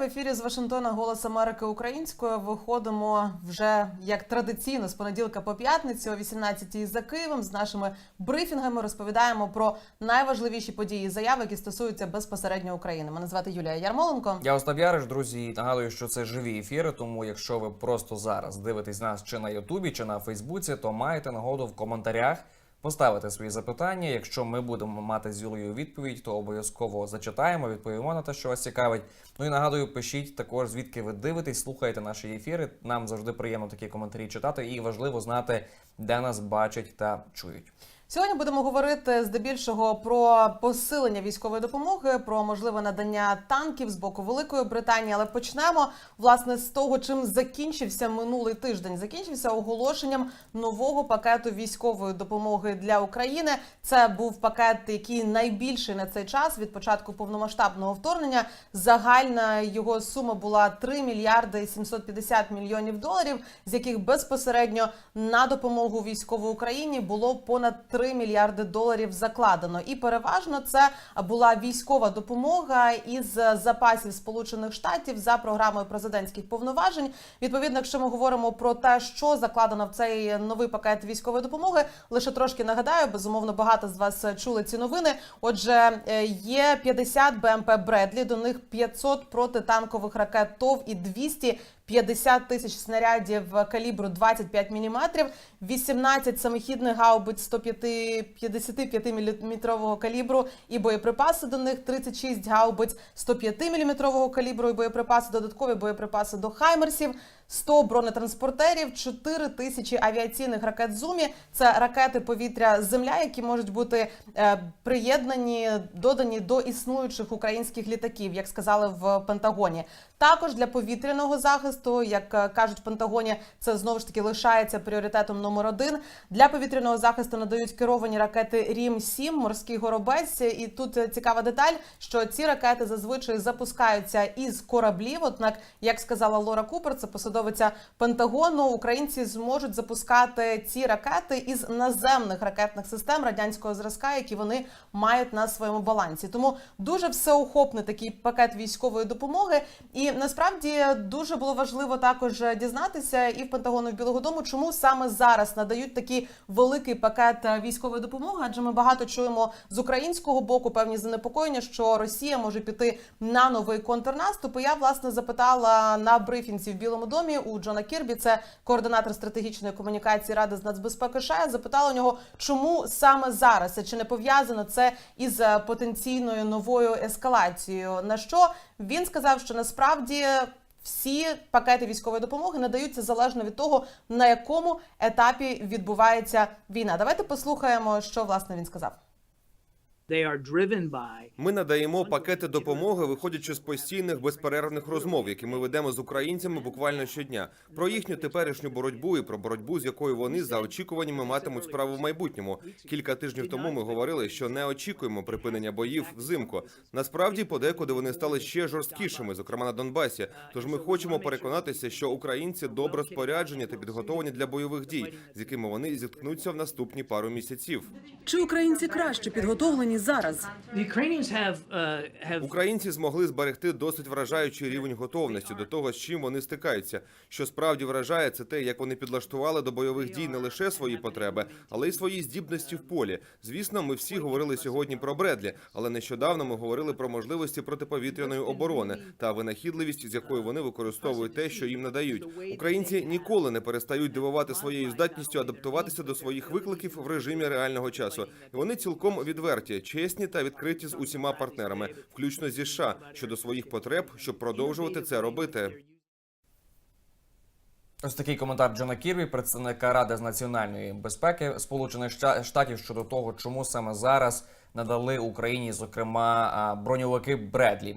В ефірі з Вашингтона Голос Америки українською. Виходимо вже як традиційно з понеділка по п'ятницю о 18-й за Києвом. З нашими брифінгами розповідаємо про найважливіші події і заяви, які стосуються безпосередньо України. Мене звати Юлія Ярмоленко. Я Остап Яриш, друзі, нагадую, що це живі ефіри. Тому, якщо ви просто зараз дивитесь нас чи на Ютубі, чи на Фейсбуці, то маєте нагоду в коментарях поставити свої запитання. Якщо ми будемо мати з Юлею відповідь, то обов'язково зачитаємо, відповімо на те, що вас цікавить. Ну і нагадую, пишіть також звідки ви дивитесь, слухаєте наші ефіри. Нам завжди приємно такі коментарі читати, і важливо знати, де нас бачать та чують. Сьогодні будемо говорити здебільшого про посилення військової допомоги, про можливе надання танків з боку Великої Британії. Але почнемо власне з того, чим закінчився минулий тиждень. Закінчився оголошенням нового пакету військової допомоги для України. Це був пакет, який найбільший на цей час від початку повномасштабного вторгнення. Загальна його сума була 3 мільярди 750 мільйонів доларів, з яких безпосередньо на допомогу військовій Україні було понад 3 мільярди доларів закладено. І переважно це була військова допомога із запасів Сполучених Штатів за програмою президентських повноважень. Відповідно, якщо ми говоримо про те, що закладено в цей новий пакет військової допомоги, лише трошки нагадаю, безумовно, багато з вас чули ці новини. Отже, е, є 50 БМП Бредлі, до них 500 протитанкових ракет ТОВ і 200 50 тисяч снарядів калібру 25 мм, 18 самохідних гаубиць 155 мм калібру і боєприпаси до них, 36 гаубиць 105 мм калібру і боєприпаси, додаткові боєприпаси до хаймерсів, 100 бронетранспортерів, 4 тисячі авіаційних ракет «Зумі». Це ракети повітря-земля, які можуть бути е, приєднані, додані до існуючих українських літаків, як сказали в Пентагоні. Також для повітряного захисту, як е, кажуть в Пентагоні, це знову ж таки лишається пріоритетом номер один. Для повітряного захисту надають керовані ракети Рім 7 морський горобець. І тут е, цікава деталь, що ці ракети зазвичай запускаються із кораблів. Однак, як сказала Лора Купер, це посадовиця Пентагону, українці зможуть запускати ці ракети із наземних ракетних систем радянського зразка, які вони мають на своєму балансі. Тому дуже всеохопний такий пакет військової допомоги. І насправді дуже було важливо також дізнатися і в Пентагону і в Білого Дому, чому саме зараз надають такий великий пакет е, військової допомоги. Адже ми багато чуємо з українського боку певні занепокоєння, що Росія може піти на новий контрнаступ. Я власне запитала на брифінзі в Білому домі у Джона Кірбі, це координатор стратегічної комунікації Ради з нацбезпеки США. Запитала у нього, чому саме зараз чи не пов'язано це із е, потенційною новою ескалацією. На що він сказав, що насправді. Всі пакети військової допомоги надаються залежно від того, на якому етапі відбувається війна. Давайте послухаємо, що власне він сказав. Ми надаємо пакети допомоги, виходячи з постійних безперервних розмов, які ми ведемо з українцями буквально щодня, про їхню теперішню боротьбу і про боротьбу, з якою вони за очікуваннями матимуть справу в майбутньому. Кілька тижнів тому ми говорили, що не очікуємо припинення боїв взимку. Насправді, подекуди вони стали ще жорсткішими, зокрема на Донбасі. Тож ми хочемо переконатися, що українці добре споряджені та підготовані для бойових дій, з якими вони зіткнуться в наступні пару місяців. Чи українці краще підготовлені зараз? uh, Українці змогли зберегти досить вражаючий рівень готовності до того, з чим вони стикаються. Що справді вражає, це те, як вони підлаштували до бойових дій не лише свої потреби, але й свої здібності в полі. Звісно, ми всі говорили сьогодні про Бредлі, але нещодавно ми говорили про можливості протиповітряної оборони та винахідливість, з якою вони використовують те, що їм надають. Українці ніколи не перестають дивувати своєю здатністю адаптуватися до своїх викликів в режимі реального часу. І вони цілком відверті, чесні та відкриті з усіма партнерами, включно зі США, щодо своїх потреб, щоб продовжувати це робити. Ось такий коментар Джона Кірбі, представника Ради з національної безпеки Сполучених Штатів щодо того, чому саме зараз надали Україні, зокрема, броньовики Бредлі.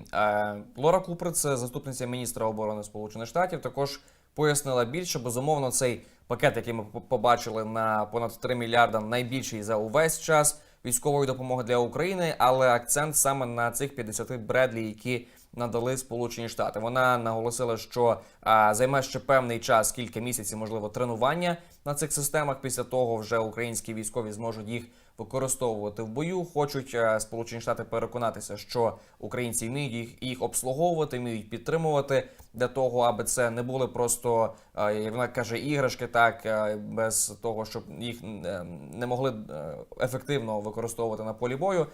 Лора Купер, це заступниця міністра оборони Сполучених Штатів, також пояснила більше. Безумовно, цей пакет, який ми побачили на понад 3 мільярда, найбільший за увесь час військової допомоги для України, але акцент саме на цих 50 Бредлі, які надали Сполучені Штати. Вона наголосила, що а, займе ще певний час, кілька місяців, можливо, тренування на цих системах. Після того вже українські військові зможуть їх використовувати в бою. Хочуть е, Сполучені Штати переконатися, що українці вміють їх, їх обслуговувати, вміють підтримувати для того, аби це не були просто, е, як вона каже, іграшки, так е, без того, щоб їх не могли ефективно використовувати на полі бою.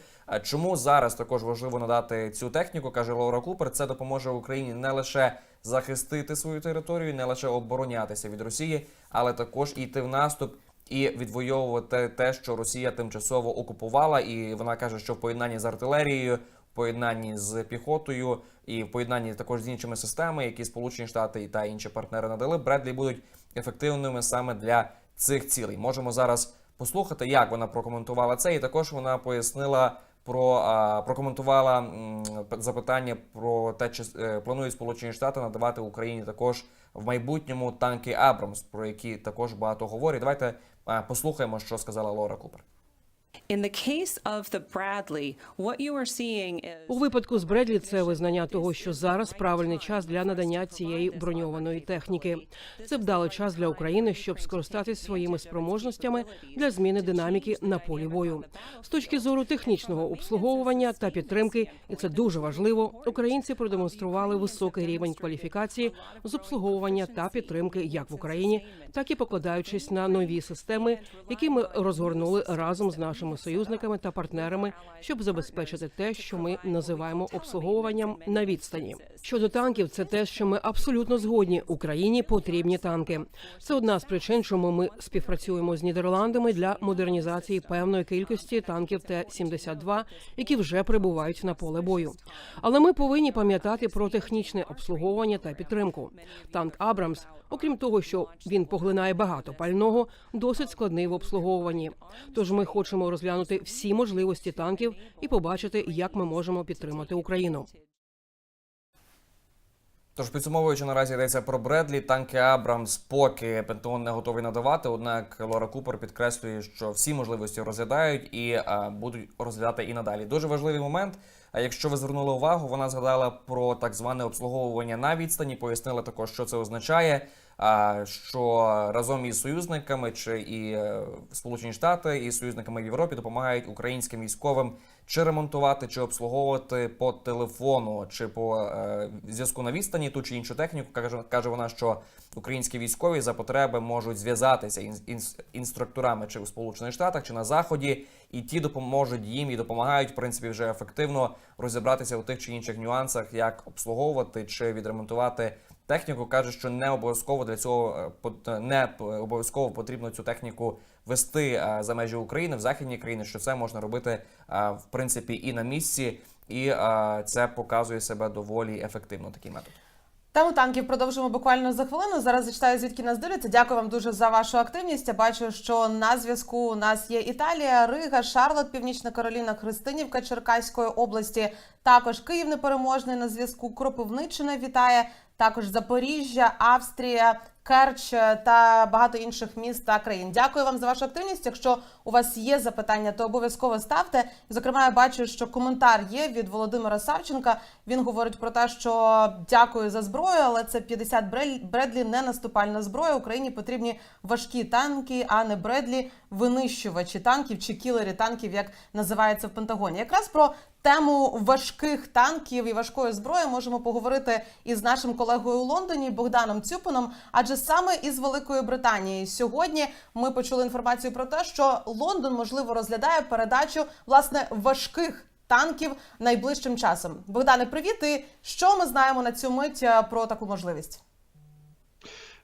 Чому зараз також важливо надати цю техніку, каже Лаура Купер. Це допоможе Україні не лише захистити свою територію, не лише оборонятися від Росії, але також йти в наступ і відвоювати те, що Росія тимчасово окупувала. І вона каже, що в поєднанні з артилерією, в поєднанні з піхотою і в поєднанні також з іншими системами, які Сполучені Штати та інші партнери надали, Бредлі будуть ефективними саме для цих цілей. Можемо зараз послухати, як вона прокоментувала це, і також вона пояснила. Про прокоментувала запитання про те, чи е, планують Сполучені Штати надавати Україні також в майбутньому танки Абрамс, про які також багато говорять. Давайте послухаємо, що сказала Лора Купер. У випадку з Бредлі це визнання того, що зараз правильний час для надання цієї броньованої техніки. Це вдалий час для України, щоб скористатись своїми спроможностями для зміни динаміки на полі бою. З точки зору технічного обслуговування та підтримки, і це дуже важливо. Українці продемонстрували високий рівень кваліфікації з обслуговування та підтримки як в Україні, так і покладаючись на нові системи, які ми розгорнули разом з нашими союзниками та партнерами, щоб забезпечити те, що ми називаємо обслуговуванням на відстані. Щодо танків, це те, що ми абсолютно згодні. Україні потрібні танки. Це одна з причин, чому ми співпрацюємо з Нідерландами для модернізації певної кількості танків Т-72, які вже прибувають на поле бою. Але ми повинні пам'ятати про технічне обслуговування та підтримку. Танк Абрамс, окрім того, що він поглинає багато пального, досить складний в обслуговуванні. Тож ми хочемо розглянути всі можливості танків і побачити, як ми можемо підтримати Україну. Тож підсумовуючи, наразі йдеться про Бредлі, танки Абрамс, поки Пентагон не готовий надавати. Однак Лора Купер підкреслює, що всі можливості розглядають і а, будуть розглядати і надалі. Дуже важливий момент. А якщо ви звернули увагу, вона згадала про так зване обслуговування на відстані, пояснила також, що це означає. Що разом із союзниками чи і е, Сполучені Штати і союзниками в Європі допомагають українським військовим чи ремонтувати, чи обслуговувати по телефону, чи по е, зв'язку на відстані ту чи іншу техніку. Каже, каже вона, що українські військові за потреби можуть зв'язатися із інс- інструкторами чи у Сполучених Штатах, чи на Заході, і ті допоможуть їм і допомагають в принципі вже ефективно розібратися у тих чи інших нюансах, як обслуговувати чи відремонтувати техніку. каже, що не обов'язково для цього е, пот- не обов'язково потрібно цю техніку вести е, за межі України в західні країни. Що це можна робити е, в принципі і на місці, і е, це показує себе доволі ефективно. Такий метод. Тему танків продовжимо буквально за хвилину. Зараз зачитаю, звідки нас дивляться. Дякую вам дуже за вашу активність. Я бачу, що на зв'язку у нас є Італія, Рига, Шарлот, Північна Кароліна, Христинівка Черкаської області. Також Київ непереможний на зв'язку. Кропивниччина вітає. Також Запоріжжя, Австрія, Керч та багато інших міст та країн. Дякую вам за вашу активність. Якщо у вас є запитання, то обов'язково ставте. Зокрема, я бачу, що коментар є від Володимира Савченка. Він говорить про те, що дякую за зброю, але це 50 Брель- Бредлі не наступальна зброя. Україні потрібні важкі танки, а не Бредлі винищувачі танків чи кілері танків, як називається в Пентагоні. Якраз про тему важких танків і важкої зброї можемо поговорити із нашим колегою у Лондоні Богданом Цюпином. Адже саме із Великої Британії сьогодні ми почули інформацію про те, що Лондон можливо розглядає передачу власне важких. Танків найближчим часом. Богдане, привіт! І що ми знаємо на цю мить е, про таку можливість?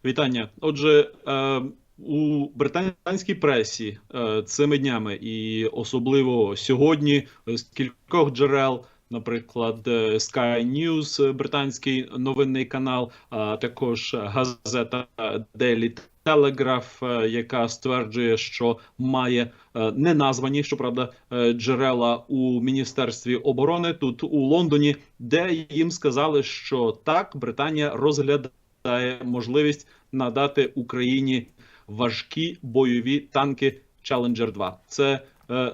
Вітання. Отже, е, у британській пресі е, цими днями, і особливо сьогодні, з кількох джерел, наприклад, Sky News, британський новинний канал, а також газета Daily Telegraph, е, яка стверджує, що має не неназвані, щоправда, е, джерела у міністерстві оборони тут у Лондоні, де їм сказали, що так Британія розглядає можливість надати Україні важкі бойові танки Challenger 2. Це е,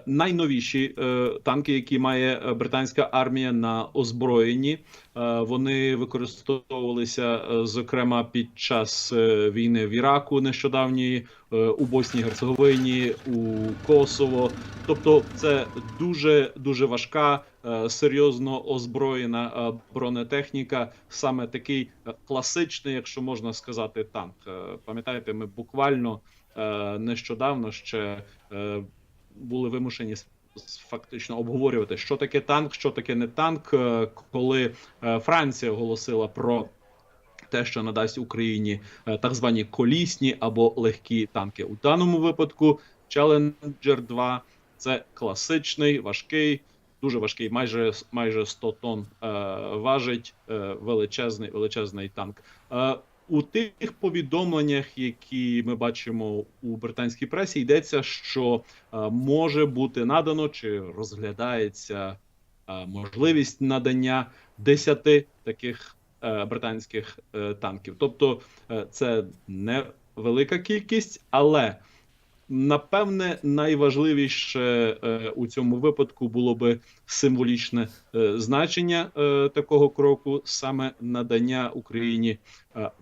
найновіші е, танки, які має е, британська армія на озброєнні. Е, Вони використовувалися е, зокрема під час е, війни в Іраку нещодавньої, е, у Боснії Герцеговині, у Косово. Тобто, це дуже дуже важка, е, серйозно озброєна е, бронетехніка, саме такий е, класичний, якщо можна сказати, танк. Е, Пам'ятаєте, ми буквально е, нещодавно ще е, були вимушені фактично обговорювати, що таке танк, що таке не танк, е, коли е, Франція оголосила про те, що надасть Україні е, так звані колісні або легкі танки. У даному випадку Challenger 2 це класичний, важкий, дуже важкий, майже майже 100 тонн е, важить е, величезний, величезний танк. Е, у тих повідомленнях, які ми бачимо у британській пресі, йдеться, що е, може бути надано чи розглядається е, можливість надання 10 таких е, британських танків. Тобто це не велика кількість, але напевне найважливіше е, у цьому випадку було би символічне е, значення е, такого кроку, саме надання Україні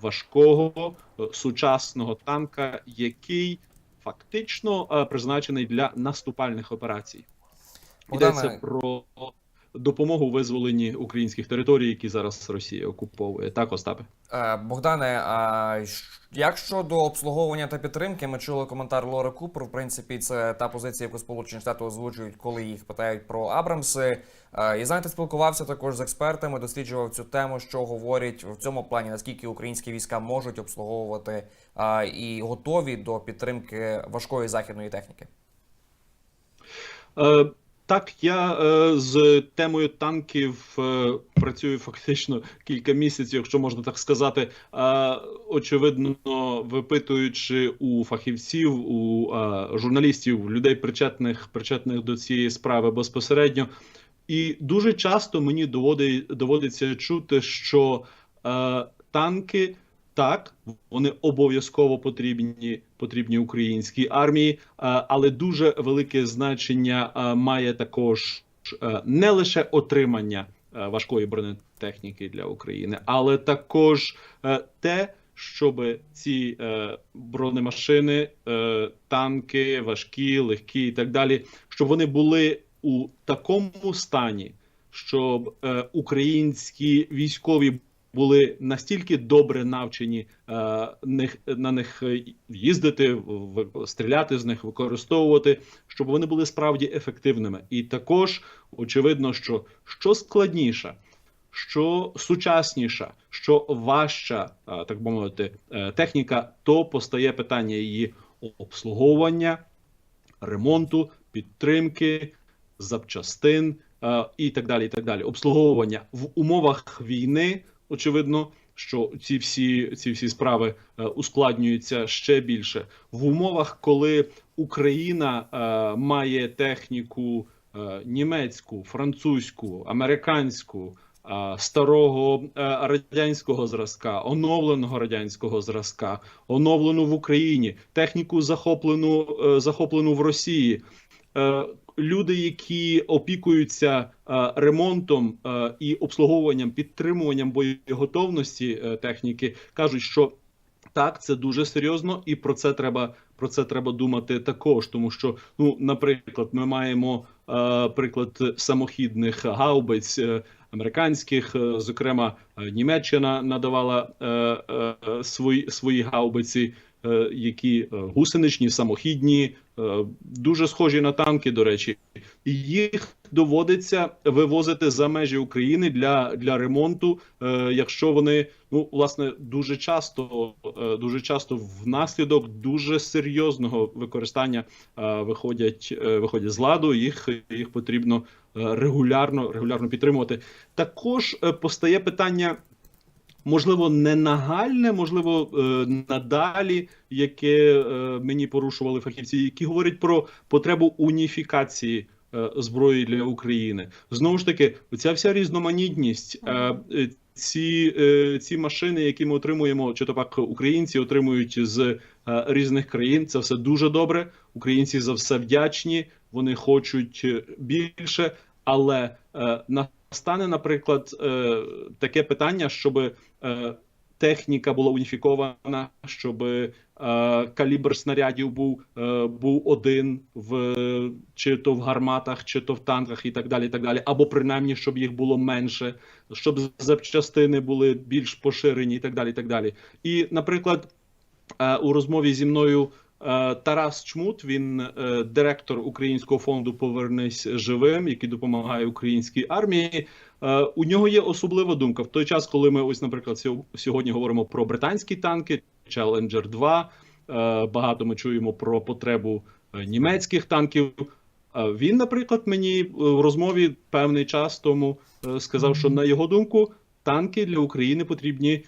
важкого сучасного танка, який фактично призначений для наступальних операцій. Йдеться про допомогу у визволенні українських територій, які зараз Росія окуповує. Так, Остапе. Е, Богдане, а як щодо обслуговування та підтримки, ми чули коментар Лори Купер. В принципі, це та позиція, яку Сполучені Штати озвучують, коли їх питають про Абрамси. Е, І знаєте, спілкувався також з експертами, досліджував цю тему, що говорять в цьому плані, наскільки українські війська можуть обслуговувати а, і готові до підтримки важкої західної техніки. Так, я е, з темою танків е, працюю фактично кілька місяців, якщо можна так сказати. Е, очевидно, випитуючи у фахівців, у е, журналістів, людей, причетних, причетних до цієї справи безпосередньо. І дуже часто мені доводить, доводиться чути, що е, танки так, вони обов'язково потрібні, потрібні українській армії, е, але дуже велике значення е, має також е, не лише отримання важкої бронетехніки для України, але також те, щоб ці бронемашини, танки, важкі, легкі і так далі, щоб вони були у такому стані, щоб українські військові були настільки добре навчені е, на них їздити, стріляти з них, використовувати, щоб вони були справді ефективними. І також очевидно, що що складніше, що сучасніша, що важча, е, так би мовити, е, техніка, то постає питання її обслуговування, ремонту, підтримки, запчастин і так далі. І так далі. Обслуговування в умовах війни, очевидно, що ці всі, ці всі справи е, ускладнюються ще більше в умовах, коли Україна е, має техніку е, німецьку, французьку, американську. Старого радянського зразка, оновленого радянського зразка, оновлену в Україні, техніку захоплену, захоплену в Росії. Люди, які опікуються е, ремонтом е, і обслуговуванням, підтримуванням боєготовності е, техніки, кажуть, що так, це дуже серйозно, і про це треба про це треба думати також. Тому що, ну, наприклад, ми маємо е, приклад самохідних гаубиць е, американських, зокрема, Німеччина надавала е, е, свої свої гаубиці, е, які гусеничні, самохідні, дуже схожі на танки, до речі, їх доводиться вивозити за межі України для, для ремонту, е, якщо вони ну власне дуже часто, е, дуже часто внаслідок дуже серйозного використання е, виходять, е, виходять з ладу. Їх їх потрібно е, регулярно, регулярно підтримувати. Також е, постає питання. Можливо, не нагальне, можливо, е, надалі, яке е, мені порушували фахівці, які говорять про потребу уніфікації е, зброї для України. Знову ж таки, ця вся різноманітність. Ці, ці машини, які ми отримуємо, чи то пак українці отримують з різних країн, це все дуже добре. українці за все вдячні, вони хочуть більше, але е, настане, наприклад, е, таке питання, щоб е, техніка була уніфікована, щоб е, калібр снарядів був, був один в чи то в гарматах, чи то в танках, і так далі. І так далі, або принаймні, щоб їх було менше, щоб запчастини були більш поширені, і так далі. І так далі. І, наприклад, у розмові зі мною. Е, Тарас Чмут, він е, директор Українського фонду Повернись живим, який допомагає українській армії. Е, У нього є особлива думка в той час, коли ми ось, наприклад, сьогодні говоримо про британські танки, Challenger 2, е, Багато ми чуємо про потребу німецьких танків. Він, наприклад, мені в розмові певний час тому сказав, що на його думку танки для України потрібні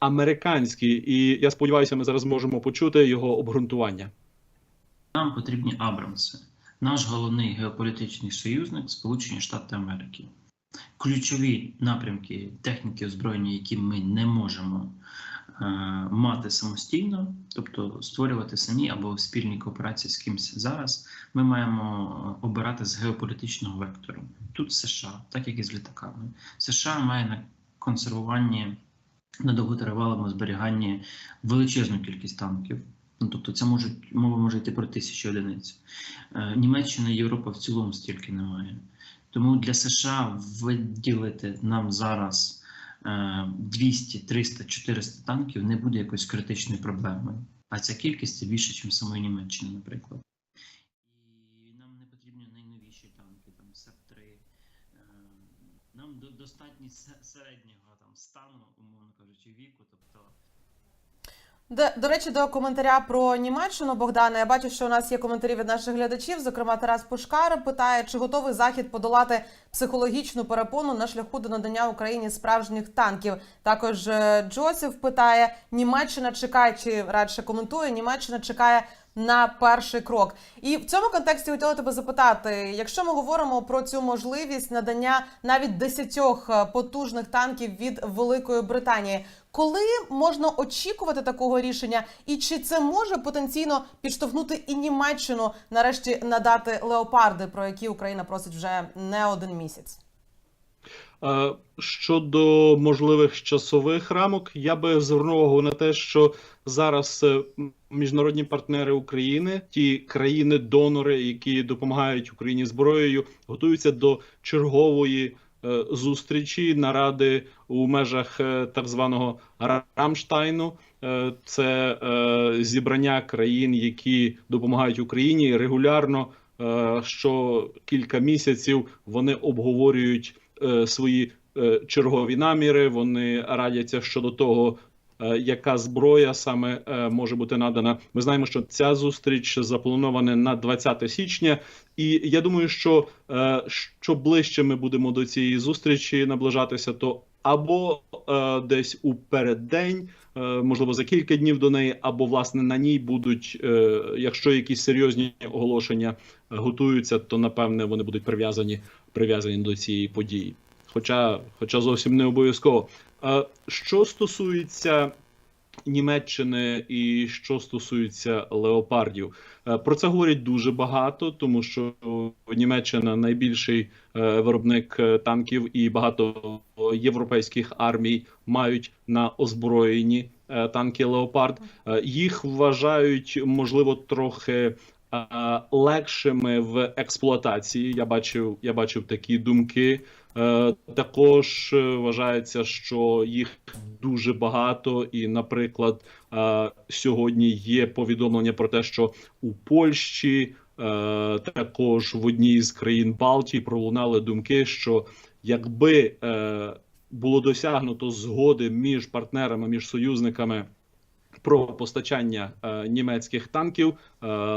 американські, і я сподіваюся, ми зараз можемо почути його обґрунтування. Нам потрібні Абрамси. Наш головний геополітичний союзник Сполучені Штати Америки. Ключові напрямки техніки озброєння, які ми не можемо е, мати самостійно, тобто створювати самі або спільній кооперації з кимось зараз, ми маємо е, обирати з геополітичного вектору. Тут США, так як і з літаками. США має на консервуванні на довготривалому зберіганні величезну кількість танків. Ну, тобто це може, мова може йти про тисячі одиниць. Е, Німеччина і Європа в цілому стільки немає. Тому для США виділити нам зараз е, 200, 300, 400 танків не буде якоюсь критичною проблемою. А ця кількість це більше, ніж самої Німеччини, наприклад. І нам не потрібні найновіші танки, там СЕП-3. Е, Нам достатньо середнього стану, умовно кажучи, віку. Тобто Де, до речі, до коментаря про Німеччину, Богдане, я бачу, що у нас є коментарі від наших глядачів. Зокрема, Тарас Пушкар питає, чи готовий захід подолати психологічну перепону на шляху до надання Україні справжніх танків. Також е, питає: Німеччина чекає, чи радше коментує, Німеччина чекає на перший крок. І в цьому контексті хотіла тебе запитати: якщо ми говоримо про цю можливість надання навіть десятьох е, потужних танків від Великої Британії, коли можна очікувати такого рішення, і чи це може потенційно підштовхнути і Німеччину нарешті надати леопарди, про які Україна просить вже не один місяць? Е, Щодо можливих часових рамок, я би звернув увагу на те, що зараз е, міжнародні партнери України, ті країни-донори, які допомагають Україні зброєю, готуються до чергової е, зустрічі наради у межах так званого Рамштайну. Це зібрання країн, які допомагають Україні регулярно. Що кілька місяців вони обговорюють е, свої е, чергові наміри. Вони радяться щодо того, е, яка зброя саме е, може бути надана. Ми знаємо, що ця зустріч запланована на 20 січня, і я думаю, що е, що ближче ми будемо до цієї зустрічі наближатися, то або е, десь у переддень, е, можливо, за кілька днів до неї, або власне на ній будуть, е, якщо якісь серйозні оголошення готуються, то напевне вони будуть прив'язані прив'язані до цієї події. Хоча, хоча зовсім не обов'язково. Е, Що стосується Німеччини і що стосується леопардів, Е, про це говорять дуже багато, тому що Німеччина найбільший е, виробник е, танків, і багато європейських армій мають на озброєнні танки Леопард. Їх вважають можливо трохи легшими в експлуатації. Я бачив, я бачив такі думки. Е, Також е, вважається, що їх дуже багато, і, наприклад, е, сьогодні є повідомлення про те, що у Польщі, також в одній з країн Балтії пролунали думки, що якби було досягнуто згоди між партнерами, між союзниками про постачання німецьких танків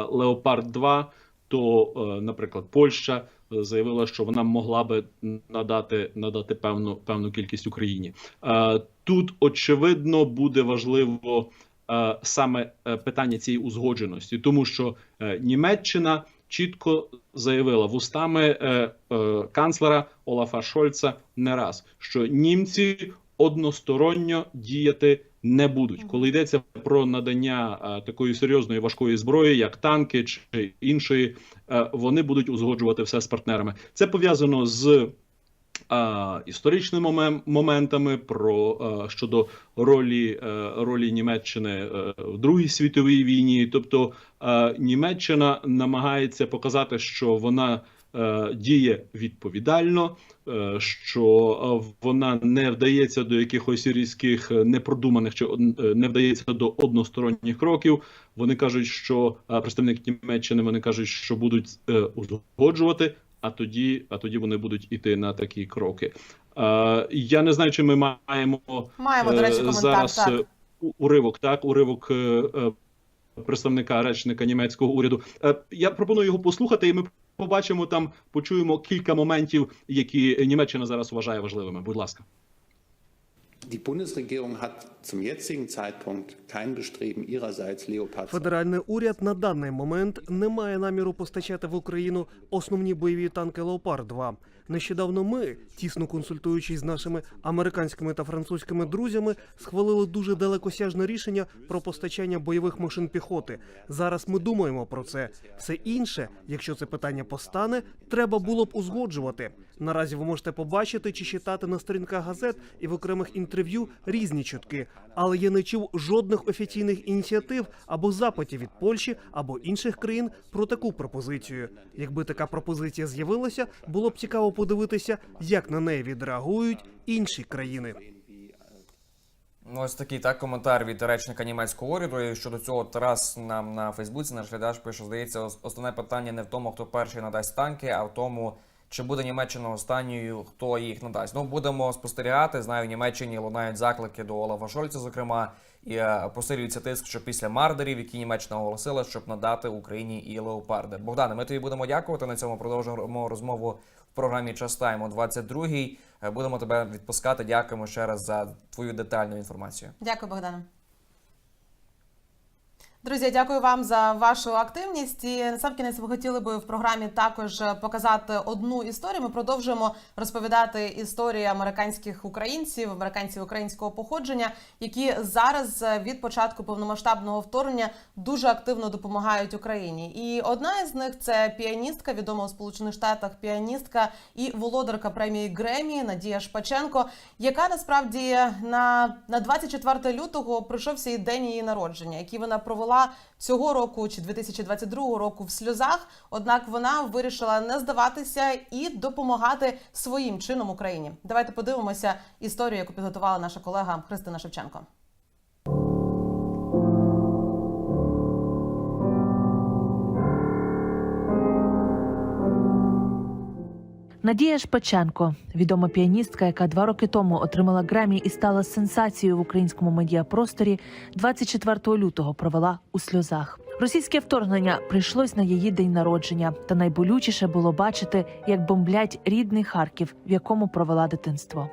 Леопард 2 то, е, наприклад, Польща е, заявила, що вона могла би надати надати певну певну кількість Україні. Е, Тут очевидно буде важливо саме питання цієї узгодженості, тому що Німеччина чітко заявила вустами е, канцлера Олафа Шольца не раз, що німці односторонньо діяти не будуть. Коли йдеться про надання такої серйозної важкої зброї, як танки чи іншої, вони будуть узгоджувати все з партнерами. Це пов'язано з а, історичними момен- моментами про щодо ролі ролі Німеччини е, в Другій світовій війні. Тобто Німеччина намагається показати, що вона діє відповідально, е, що е, вона не вдається до якихось різких е, непродуманих чи е, не вдається до односторонніх кроків. Вони кажуть, що е, представники Німеччини вони кажуть, що будуть е, узгоджувати а тоді, а тоді вони будуть іти на такі кроки. Е, я не знаю, чи ми маємо Маємо, до речі, е, коментар. зараз так. е, уривок, так, уривок е, е, представника речника німецького уряду. Е, я пропоную його послухати, і ми побачимо там, почуємо кілька моментів, які Німеччина зараз вважає важливими. Будь ласка. Die Bundesregierung hat zum jetzigen Zeitpunkt kein Bestreben ihrerseits Leopard Федеральний уряд на даний момент не має наміру постачати в Україну основні бойові танки Леопард 2 Нещодавно ми, тісно консультуючись з нашими американськими та французькими друзями, схвалили дуже далекосяжне рішення про постачання бойових машин піхоти. Зараз ми думаємо про це. Все інше, якщо це питання постане, треба було б узгоджувати. Наразі ви можете побачити чи читати на сторінках газет і в окремих інтерв'ю різні чутки, але я не чув жодних офіційних ініціатив або запитів від Польщі або інших країн про таку пропозицію. Якби така пропозиція з'явилася, було б цікаво подивитися, як на неї відреагують інші країни. Ось такий так коментар від речника німецького уряду. І щодо цього Тарас нам на Фейсбуці наш глядач пише, здається, ос- основне питання не в тому, хто перший надасть танки, а в тому, чи буде Німеччина останньою, хто їх надасть. Ну, будемо спостерігати. Знаю, в Німеччині лунають заклики до Олафа Шольца, зокрема, і е, посилюється тиск, що після мардерів, які Німеччина оголосила, щоб надати Україні і леопарди. Богдане, ми тобі будемо дякувати. На цьому продовжуємо розмову в програмі Час Тайм о 22-й. Е, Будемо тебе відпускати. Дякуємо ще раз за твою детальну інформацію. Дякую, Богдане. Друзі, дякую вам за вашу активність. І насамкінець ми хотіли би в програмі також показати одну історію. Ми продовжуємо розповідати історії американських українців, американців українського походження, які зараз від початку повномасштабного вторгнення дуже активно допомагають Україні. І одна із них це піаністка, відома у Сполучених Штатах піаністка і володарка премії Гремі Надія Шпаченко, яка насправді на, на 24 лютого прийшовся і день її народження, який вона провела цього року чи 2022 року в сльозах. Однак вона вирішила не здаватися і допомагати своїм чином Україні. Давайте подивимося історію, яку підготувала наша колега Христина Шевченко. Надія Шпаченко, відома піаністка, яка два роки тому отримала Гремі і стала сенсацією в українському медіапросторі, 24 лютого провела у сльозах. Російське вторгнення прийшлось на її день народження, та найболючіше було бачити, як бомблять рідний Харків, в якому провела дитинство.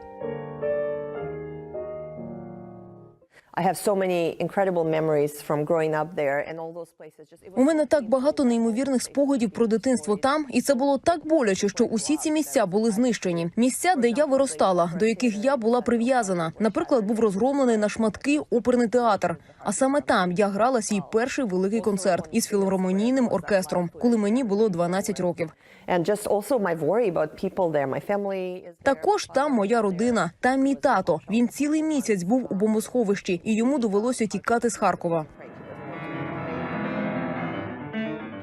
У мене так багато неймовірних спогадів про дитинство там, і це було так боляче, що усі ці місця були знищені. Місця, де я виростала, до яких я була прив'язана. Наприклад, був розгромлений на шматки оперний театр. А саме там я грала свій перший великий концерт із філармонійним оркестром, коли мені було 12 років. And just also my worry about people there. My family is. Також там моя родина, там мій тато. Він цілий місяць був у бомбосховищі, і йому довелося тікати з Харкова.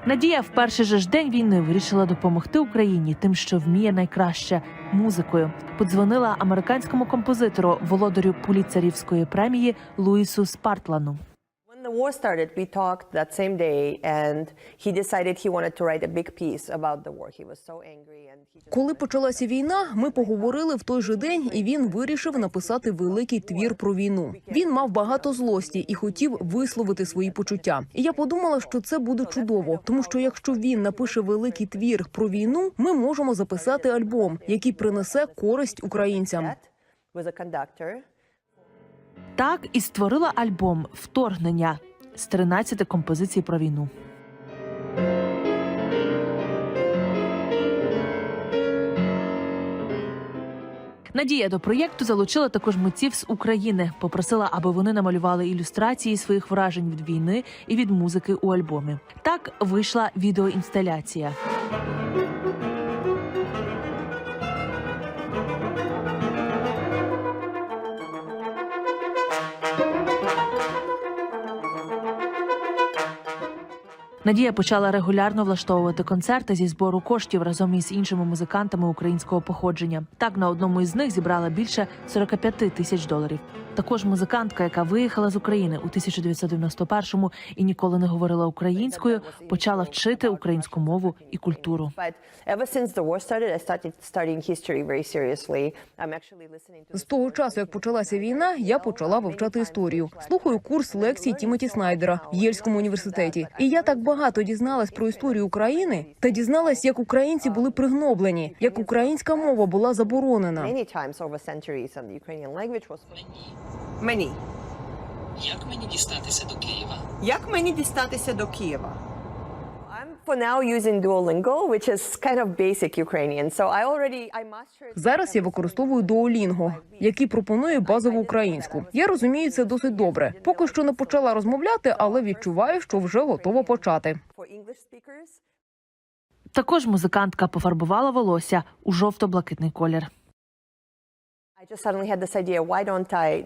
Надія в перший же ж день війни вирішила допомогти Україні тим, що вміє найкраще музикою. Подзвонила американському композитору, володарю Пуліцерівської премії Луїсу Спартлану. The war started, we talked that same day, and he decided he wanted to write a big piece about the war. He was so angry, and he just Коли почалася війна, ми поговорили в той же день, і він вирішив написати великий твір про війну. Він мав багато злості і хотів висловити свої почуття. І я подумала, що це буде чудово, тому що якщо він напише великий твір про війну, ми можемо записати альбом, який принесе користь українцям. Так і створила альбом Вторгнення з 13 композицій про війну. Надія до проєкту залучила також митців з України. Попросила, аби вони намалювали ілюстрації своїх вражень від війни і від музики у альбомі. Так вийшла відеоінсталяція. Надія почала регулярно влаштовувати концерти зі збору коштів разом із іншими музикантами українського походження. Так на одному із них зібрала більше 45 тисяч доларів. Також музикантка, яка виїхала з України у 1991-му і ніколи не говорила українською, почала вчити українську мову і культуру. З того часу, як почалася війна, я почала вивчати історію. Слухаю курс лекцій Тімоті Снайдера в Єльському університеті. І я так багато дізналась про історію України та дізналась, як українці були пригноблені, як українська мова була заборонена. Мені. Як мені дістатися до Києва? Як мені дістатися до Києва? Зараз я використовую Duolingo, який пропонує базову українську. Я розумію це досить добре. Поки що не почала розмовляти, але відчуваю, що вже готова почати. Також музикантка пофарбувала волосся у жовто-блакитний колір. I just suddenly had this idea. Why don't I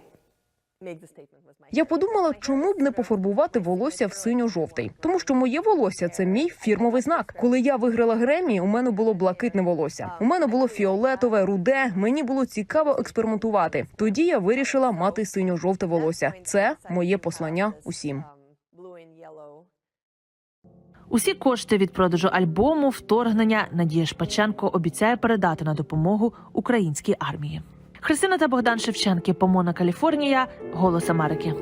Я подумала, чому б не пофарбувати волосся в синьо-жовтий, тому що моє волосся це мій фірмовий знак. Коли я виграла Гремі, у мене було блакитне волосся. У мене було фіолетове, руде. Мені було цікаво експериментувати. Тоді я вирішила мати синьо-жовте волосся. Це моє послання усім. Усі кошти від продажу альбому вторгнення Надія Шпаченко обіцяє передати на допомогу українській армії. Христина та Богдан Шевченки, Помона, Каліфорнія, Голос Америки.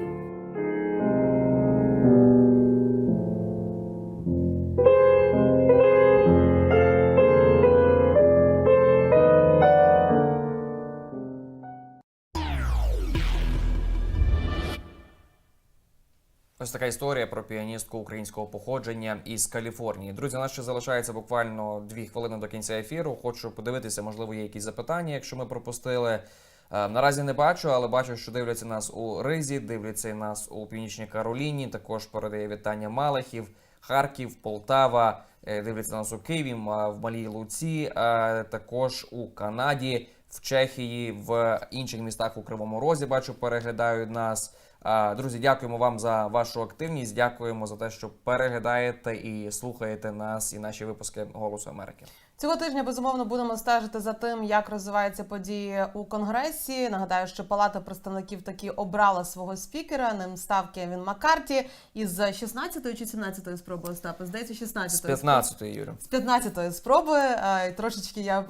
Ось така історія про піаністку українського походження із Каліфорнії. Друзі, у нас ще залишається буквально дві хвилини до кінця ефіру. Хочу подивитися, можливо, є якісь запитання, якщо ми пропустили. Е, Наразі не бачу, але бачу, що дивляться нас у Ризі, дивляться нас у Північній Кароліні. Також передає вітання Малахів, Харків, Полтава. е, Дивляться нас у Києві, в Малій Луці, а також у Канаді, в Чехії, в інших містах у Кривому Розі. Бачу, переглядають нас. Друзі, дякуємо вам за вашу активність. Дякуємо за те, що переглядаєте і слухаєте нас і наші випуски Голосу Америки. Цього тижня безумовно будемо стежити за тим, як розвиваються події у конгресі. Нагадаю, що Палата представників таки обрала свого спікера. Ним став Кевін Маккарті із 16-ї чи 17-ї спроби Остапа. Здається, 16-ї З 15-ї, Юрі. з 15-ї спроби трошечки я б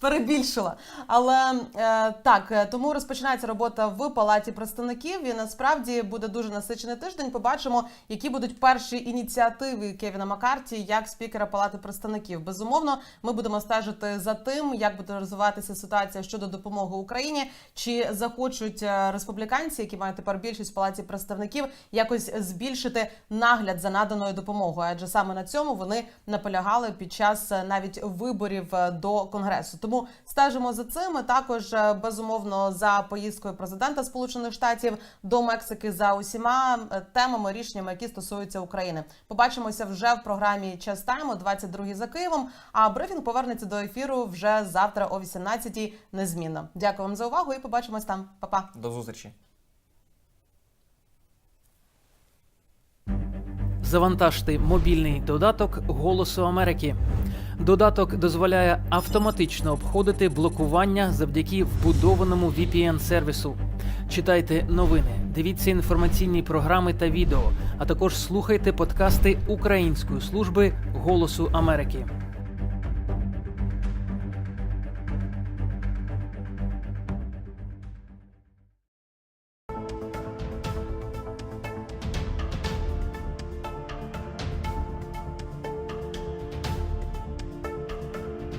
перебільшила. Але е, так, е, тому розпочинається робота в палаті представників. І насправді буде дуже насичений тиждень. Побачимо, які будуть перші ініціативи Кевіна Маккарті як спікера палати представників. Безумовно, ми будемо стежити за тим, як буде розвиватися ситуація щодо допомоги Україні. Чи захочуть е, республіканці, які мають тепер більшість в палаті представників, якось збільшити нагляд за наданою допомогою? Адже саме на цьому вони наполягали під час е, навіть виборів е, до конгресу. Тому стежимо за цим. Також безумовно за поїздкою президента Сполучених Штатів до Мексики за усіма темами, рішеннями, які стосуються України. Побачимося вже в програмі Час Тайм о 22 за Києвом. А брифінг повернеться до ефіру вже завтра о 18 незмінно. Дякую вам за увагу і побачимось там. Па-па. До зустрічі. Завантажте мобільний додаток Голосу Америки. Додаток дозволяє автоматично обходити блокування завдяки вбудованому VPN-сервісу. Читайте новини, дивіться інформаційні програми та відео, а також слухайте подкасти Української служби Голосу Америки.